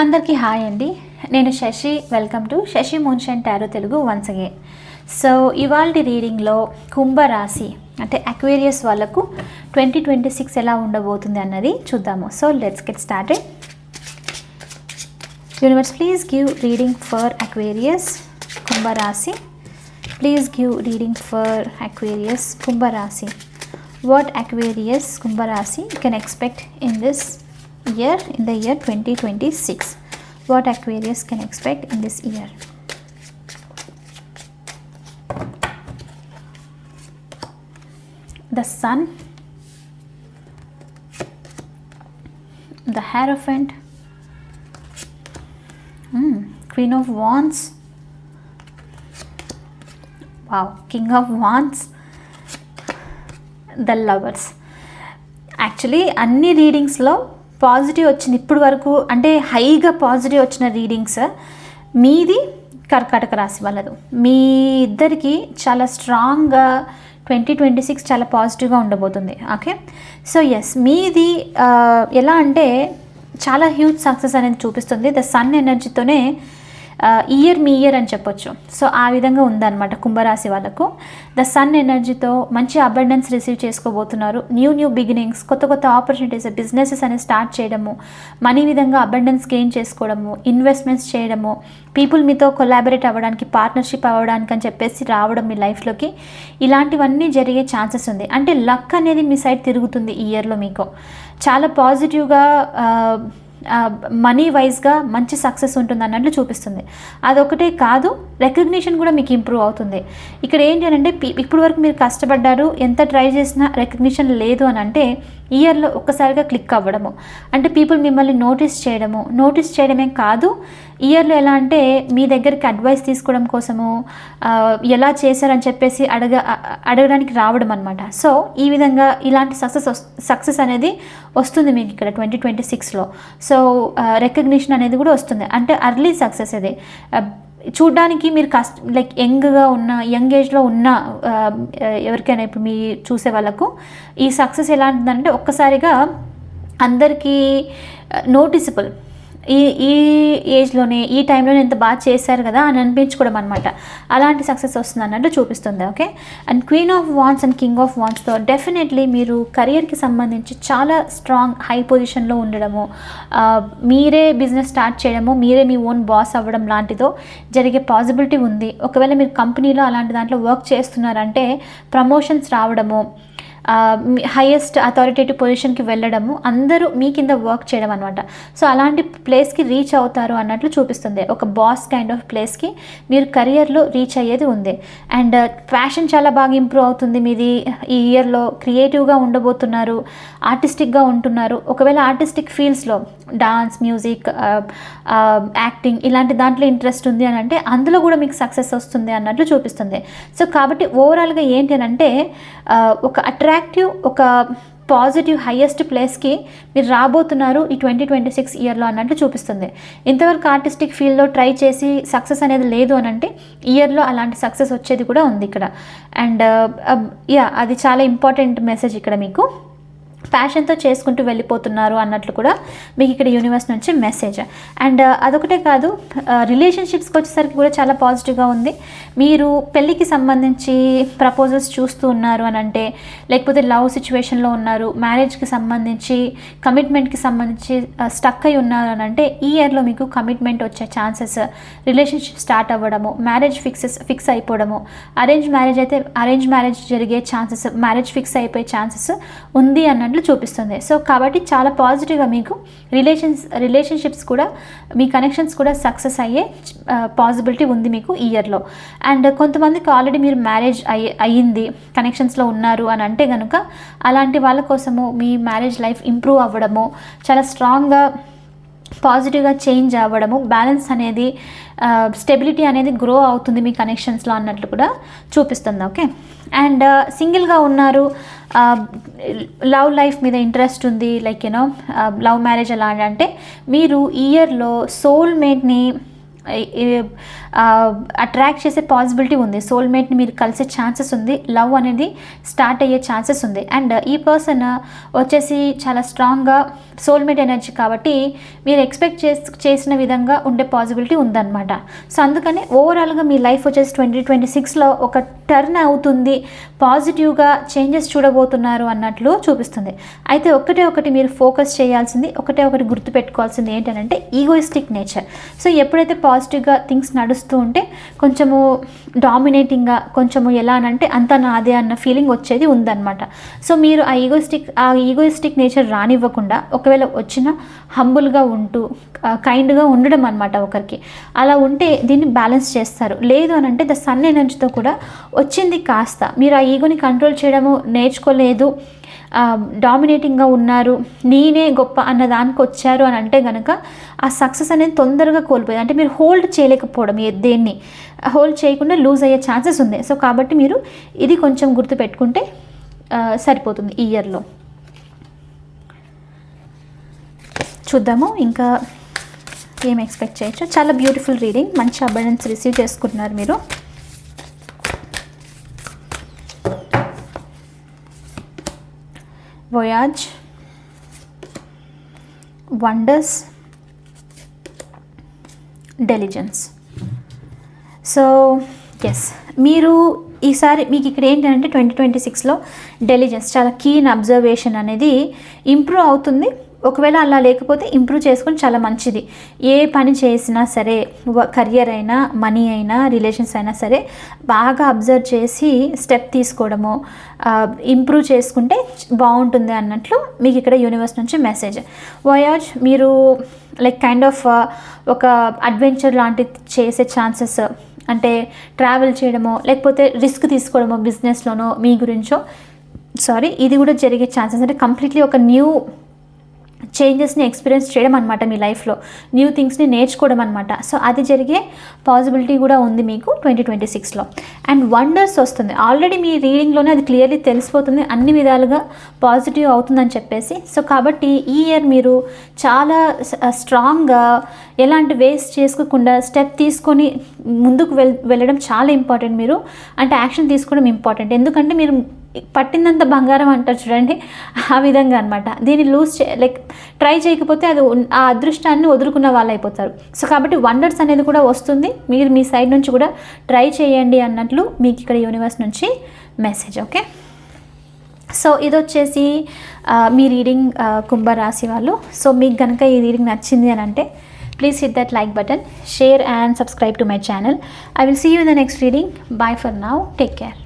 అందరికీ హాయ్ అండి. నేను Shashi. Welcome to Shashi మున్షన్ tarot Telugu once again so ఇవాళ రీడింగ్లో కుంభరాశి అంటే అక్వేరియస్ వాళ్ళకు ట్వంటీ ట్వంటీ సిక్స్ ఎలా ఉండబోతుంది అన్నది చూద్దాము. So let's get started universe please give reading for Aquarius కుంభరాశి. Please give reading for Aquarius కుంభరాశి. వాట్ అక్వేరియస్ కుంభరాశి can expect in this year in the year 2026 what aquarius can expect in this year the sun the hierophant mm, queen of wands wow king of wands the lovers actually అన్ని రీడింగ్స్లో Positive వచ్చింది. ఇప్పుడు వరకు అంటే హైగా positive వచ్చిన readings మీది కర్కాటక రాశి వాళ్ళదు. మీ ఇద్దరికి చాలా స్ట్రాంగ్గా ట్వంటీ ట్వంటీ సిక్స్ చాలా పాజిటివ్గా ఉండబోతుంది. ఓకే? సో ఎస్ మీది ఎలా అంటే చాలా హ్యూజ్ సక్సెస్ అనేది చూపిస్తుంది. ద సన్ ఎనర్జీతోనే ఇయర్ మీ ఇయర్ అని చెప్పొచ్చు. సో ఆ విధంగా ఉందన్నమాట కుంభరాశి వాళ్ళకు. ద సన్ ఎనర్జీతో మంచి అబండెన్స్ రిసీవ్ చేసుకోబోతున్నారు. న్యూ న్యూ బిగినింగ్స్ కొత్త కొత్త ఆపర్చునిటీస్ బిజినెసెస్ అనేవి స్టార్ట్ చేయడము మనీ విధంగా అబండెన్స్ గెయిన్ చేసుకోవడము ఇన్వెస్ట్మెంట్స్ చేయడము పీపుల్ మీతో కొలాబరేట్ అవ్వడానికి పార్ట్నర్షిప్ అవ్వడానికి అని చెప్పేసి రావడం మీ లైఫ్లోకి ఇలాంటివన్నీ జరిగే ఛాన్సెస్ ఉంది. అంటే లక్ అనేది మీ సైడ్ తిరుగుతుంది ఈ ఇయర్లో మీకు. చాలా పాజిటివ్గా మనీ వైజ్గా మంచి సక్సెస్ ఉంటుంది అన్నట్లు చూపిస్తుంది. అదొకటే కాదు రికగ్నిషన్ కూడా మీకు ఇంప్రూవ్ అవుతుంది. ఇక్కడ ఏంటి అని అంటే పి- ఇప్పుడు వరకు మీరు కష్టపడ్డారు ఎంత ట్రై చేసినా రికగ్నిషన్ లేదు అని అంటే ఇయర్లో ఒక్కసారిగా క్లిక్ అవ్వడము. అంటే పీపుల్ మిమ్మల్ని నోటీస్ చేయడము. నోటీస్ చేయడమే కాదు ఇయర్లో ఎలా అంటే మీ దగ్గరికి అడ్వైస్ తీసుకోవడం కోసము ఎలా చేశారని చెప్పేసి అడగ అడగడానికి రావడం అనమాట సో ఈ విధంగా ఇలాంటి సక్సెస్ సక్సెస్ అనేది వస్తుంది మీకు ఇక్కడ ట్వంటీ ట్వంటీ సిక్స్లో సో రికగ్నిషన్ అనేది కూడా వస్తుంది. అంటే అర్లీ సక్సెస్ అదే. చూడడానికి మీరు కష్ట లైక్ యంగ్గా ఉన్న యంగ్ ఏజ్లో ఉన్న ఎవరికైనా ఇప్పుడు మీ చూసే వాళ్ళకు ఈ సక్సెస్ ఎలాంటిదంటే ఒక్కసారిగా అందరికీ నోటిసబుల్ ఈ ఈ ఏజ్లోనే ఈ టైంలోనే ఎంత బాగా చేశారు కదా అని అనిపించుకోవడం అనమాట అలాంటి సక్సెస్ వస్తుంది అన్నట్టు చూపిస్తుంది okay? And queen of wands and king of వాన్స్తో definitely మీరు కెరియర్కి సంబంధించి చాలా స్ట్రాంగ్ హై పొజిషన్లో ఉండడము మీరే బిజినెస్ స్టార్ట్ చేయడము మీరే మీ ఓన్ బాస్ అవ్వడం లాంటిదో జరిగే పాసిబిలిటీ ఉంది. ఒకవేళ మీరు కంపెనీలో అలాంటి దాంట్లో వర్క్ చేస్తున్నారంటే ప్రమోషన్స్ రావడము హైయెస్ట్ అథారిటేటివ్ పొజిషన్కి వెళ్ళడము అందరూ మీ కింద వర్క్ చేయడం అనమాట సో అలాంటి ప్లేస్కి రీచ్ అవుతారు అన్నట్లు చూపిస్తుంది. ఒక బాస్ కైండ్ ఆఫ్ ప్లేస్కి మీరు కెరియర్లో రీచ్ అయ్యేది ఉంది. అండ్ ఫ్యాషన్ uh, చాలా బాగా ఇంప్రూవ్ అవుతుంది మీది. ఈ ఇయర్లో క్రియేటివ్గా ఉండబోతున్నారు ఆర్టిస్టిక్గా ఉంటున్నారు. ఒకవేళ ఆర్టిస్టిక్ ఫీల్డ్స్లో డాన్స్ మ్యూజిక్ యాక్టింగ్ ఇలాంటి దాంట్లో ఇంట్రెస్ట్ ఉంది అని అంటే అందులో కూడా మీకు సక్సెస్ వస్తుంది అన్నట్లు చూపిస్తుంది. సో కాబట్టి ఓవరాల్గా ఏంటి అని అంటే uh, ఒక ఒక అట్రాక్టివ్ ఒక పాజిటివ్ హయ్యెస్ట్ ప్లేస్కి మీరు రాబోతున్నారు ఈ ట్వంటీ ట్వంటీ సిక్స్ ఇయర్లో అన్నట్లు చూపిస్తుంది. ఇంతవరకు ఆర్టిస్టిక్ ఫీల్డ్లో ట్రై చేసి సక్సెస్ అనేది లేదు అని అంటే ఇయర్లో అలాంటి సక్సెస్ వచ్చేది కూడా ఉంది ఇక్కడ. అండ్ uh, uh, యా అది చాలా ఇంపార్టెంట్ మెసేజ్ ఇక్కడ మీకు. ప్యాషన్తో చేసుకుంటూ వెళ్ళిపోతున్నారు అన్నట్లు కూడా మీకు ఇక్కడ యూనివర్స్ నుంచి మెసేజ్. అండ్ uh, అదొకటే కాదు uh, రిలేషన్షిప్స్కి వచ్చేసరికి కూడా చాలా పాజిటివ్గా ఉంది. మీరు పెళ్ళికి సంబంధించి ప్రపోజల్స్ చూస్తూ ఉన్నారు అని అంటే లేకపోతే లవ్ సిచ్యువేషన్లో ఉన్నారు మ్యారేజ్కి సంబంధించి కమిట్మెంట్కి సంబంధించి uh, స్టక్ అయి ఉన్నారు అని అంటే ఈ ఇయర్లో మీకు కమిట్మెంట్ వచ్చే ఛాన్సెస్ రిలేషన్షిప్ స్టార్ట్ అవ్వడము మ్యారేజ్ ఫిక్సెస్ ఫిక్స్ అయిపోవడము అరేంజ్ మ్యారేజ్ అయితే అరేంజ్ మ్యారేజ్ జరిగే ఛాన్సెస్ మ్యారేజ్ ఫిక్స్ అయిపోయే ఛాన్సెస్ ఉంది అన్నట్లు చూపిస్తుంది. సో కాబట్టి చాలా పాజిటివ్గా మీకు రిలేషన్స్ రిలేషన్షిప్స్ కూడా మీ కనెక్షన్స్ కూడా సక్సెస్ అయ్యే పాసిబిలిటీ ఉంది మీకు ఇయర్లో అండ్ కొంతమందికి ఆల్రెడీ మీరు మ్యారేజ్ అయ్యి అయ్యింది కనెక్షన్స్లో ఉన్నారు అని అంటే కనుక అలాంటి వాళ్ళ కోసము మీ మ్యారేజ్ లైఫ్ ఇంప్రూవ్ అవ్వడము చాలా స్ట్రాంగ్గా పాజిటివ్గా చేంజ్ అవ్వడము బ్యాలెన్స్ అనేది స్టెబిలిటీ అనేది గ్రో అవుతుంది మీ కనెక్షన్స్లో అన్నట్లు కూడా చూపిస్తుంది ఓకే? అండ్ సింగిల్గా ఉన్నారు లవ్ లైఫ్ మీద ఇంట్రెస్ట్ ఉంది like you know love marriage ఎలా అంటే మీరు ఇయర్లో సోల్మేట్ని అట్రాక్ట్ చేసే పాసిబిలిటీ ఉంది. సోల్మేట్ని మీరు కలిసే ఛాన్సెస్ ఉంది. లవ్ అనేది స్టార్ట్ అయ్యే ఛాన్సెస్ ఉంది. అండ్ ఈ పర్సన్ వచ్చేసి చాలా స్ట్రాంగ్గా సోల్మేట్ ఎనర్జీ కాబట్టి మీరు ఎక్స్పెక్ట్ చేసి చేసిన విధంగా ఉండే పాసిబిలిటీ ఉందన్నమాట. సో అందుకని ఓవరాల్గా మీ లైఫ్ వచ్చేసి ట్వంటీ ట్వంటీ సిక్స్లో ఒక టర్న్ అవుతుంది. పాజిటివ్గా చేంజెస్ చూడబోతున్నారు అన్నట్లు చూపిస్తుంది. అయితే ఒకటే ఒకటి మీరు ఫోకస్ చేయాల్సింది ఒకటే ఒకటి గుర్తుపెట్టుకోవాల్సింది ఏంటంటే ఈగోయిస్టిక్ నేచర్ సో ఎప్పుడైతే పాజిటివ్గా థింగ్స్ నడుస్తూ ఉంటే కొంచెము డామినేటింగ్గా కొంచెము ఎలా అంటే అంత నాదే అన్న ఫీలింగ్ వచ్చేది ఉందన్నమాట. సో మీరు ఆ ఈగోయిస్టిక్ ఆ ఈగోయిస్టిక్ నేచర్ రానివ్వకుండా ఒకవేళ వచ్చిన హంబుల్గా ఉంటూ కైండ్గా ఉండడం అనమాట ఒకరికి. అలా ఉంటే దీన్ని బ్యాలెన్స్ చేస్తారు. లేదు అని అంటే ద సన్ ఎనర్జీతో కూడా వచ్చింది కాస్త. మీరు ఆ ఈగోని కంట్రోల్ చేయడము నేర్చుకోలేదు డామినేటింగ్గా ఉన్నారు. నేనే గొప్ప అన్న దానికి వచ్చారు అని అంటే కనుక ఆ సక్సెస్ అనేది తొందరగా కోల్పోయింది. అంటే మీరు హోల్డ్ చేయలేకపోవడం దేన్ని? హోల్డ్ చేయకుండా లూజ్ అయ్యే ఛాన్సెస్ ఉంది సో కాబట్టి మీరు ఇది కొంచెం గుర్తుపెట్టుకుంటే పెట్టుకుంటే సరిపోతుంది ఈ ఇయర్లో చూద్దాము. ఇంకా ఏం ఎక్స్పెక్ట్ చేయొచ్చు. చాలా బ్యూటిఫుల్ రీడింగ్ మంచి అబండెన్స్ రిసీవ్ చేసుకుంటున్నారు మీరు. Voyage wonders diligence so yes మీరు ఈసారి మీకు ఇక్కడ ఏంటంటే ట్వంటీ ట్వంటీ సిక్స్లో డెలిజెన్స్ చాలా కీన్ అబ్జర్వేషన్ అనేది ఇంప్రూవ్ అవుతుంది. ఒకవేళ అలా లేకపోతే ఇంప్రూవ్ చేసుకొని చాలా మంచిది. ఏ పని చేసినా సరే కరియర్ అయినా మనీ అయినా రిలేషన్స్ అయినా సరే బాగా అబ్జర్వ్ చేసి స్టెప్ తీసుకోవడము ఇంప్రూవ్ చేసుకుంటే బాగుంటుంది అన్నట్లు మీకు ఇక్కడ యూనివర్స్ నుంచి మెసేజ్ వయాజ్ మీరు లైక్ కైండ్ ఆఫ్ ఒక అడ్వెంచర్ లాంటిది చేసే ఛాన్సెస్ అంటే ట్రావెల్ చేయడమో లేకపోతే రిస్క్ తీసుకోవడమో బిజినెస్లోనో మీ గురించో సారీ ఇది కూడా జరిగే ఛాన్సెస్ అంటే కంప్లీట్లీ ఒక న్యూ చేంజెస్ని ఎక్స్పీరియన్స్ చేయడం అనమాట మీ లైఫ్లో న్యూ థింగ్స్ని నేర్చుకోవడం అనమాట సో అది జరిగే పాసిబిలిటీ కూడా ఉంది మీకు ట్వంటీ ట్వంటీ సిక్స్లో. అండ్ వండర్స్ వస్తుంది. ఆల్రెడీ మీ రీడింగ్లోనే అది క్లియర్లీ తెలిసిపోతుంది అన్ని విధాలుగా పాజిటివ్ అవుతుందని చెప్పేసి. సో కాబట్టి ఈ ఇయర్ మీరు చాలా స్ట్రాంగ్గా ఎలాంటి వేస్ట్ చేసుకోకుండా స్టెప్ తీసుకొని ముందుకు వెల్ వెళ్ళడం చాలా ఇంపార్టెంట్ మీరు. అంటే యాక్షన్ తీసుకోవడం ఇంపార్టెంట్. ఎందుకంటే మీరు పట్టిందంత బంగారం అంటారు చూడండి. ఆ విధంగా అనమాట దీన్ని లూజ్ చే లైక్ ట్రై చేయకపోతే అది ఆ అదృష్టాన్ని వదులుకున్న వాళ్ళు అయిపోతారు. సో కాబట్టి వండర్స్ అనేది కూడా వస్తుంది. మీరు మీ సైడ్ నుంచి కూడా ట్రై చేయండి అన్నట్లు మీకు ఇక్కడ యూనివర్స్ నుంచి మెసేజ్ ఓకే సో ఇది వచ్చేసి మీ రీడింగ్ కుంభ కుంభరాశి వాళ్ళు. సో మీకు కనుక ఈ రీడింగ్ నచ్చింది అని అంటే please hit that like button share and subscribe to my channel I will see you in the next reading bye for now take care